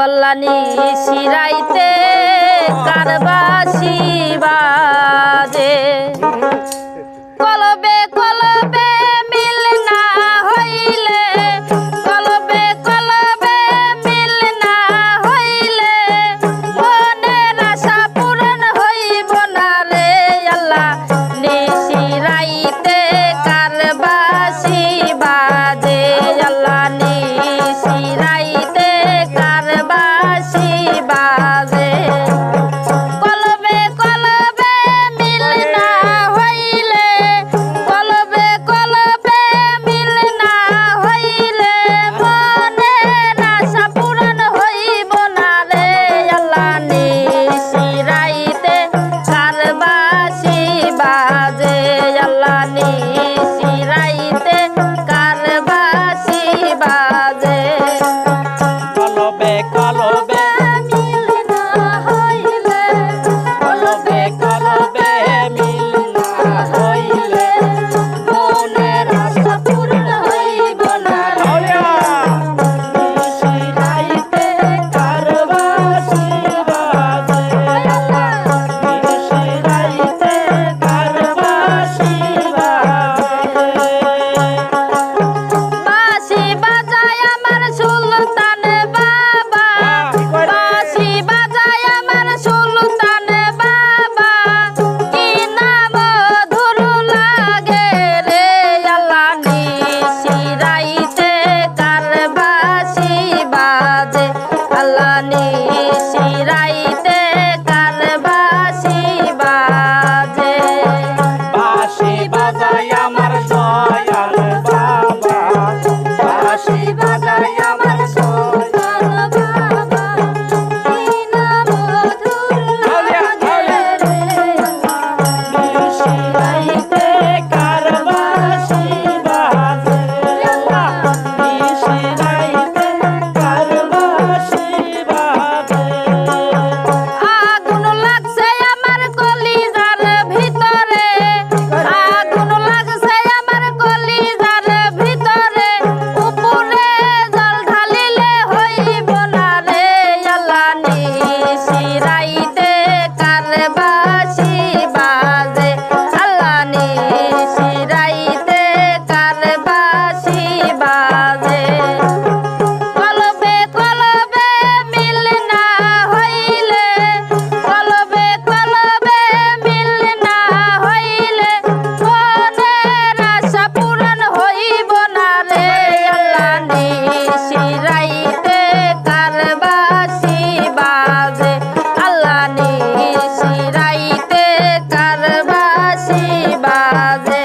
আল্লাহ সিরাইতে কারবাসী বাজে Brasil.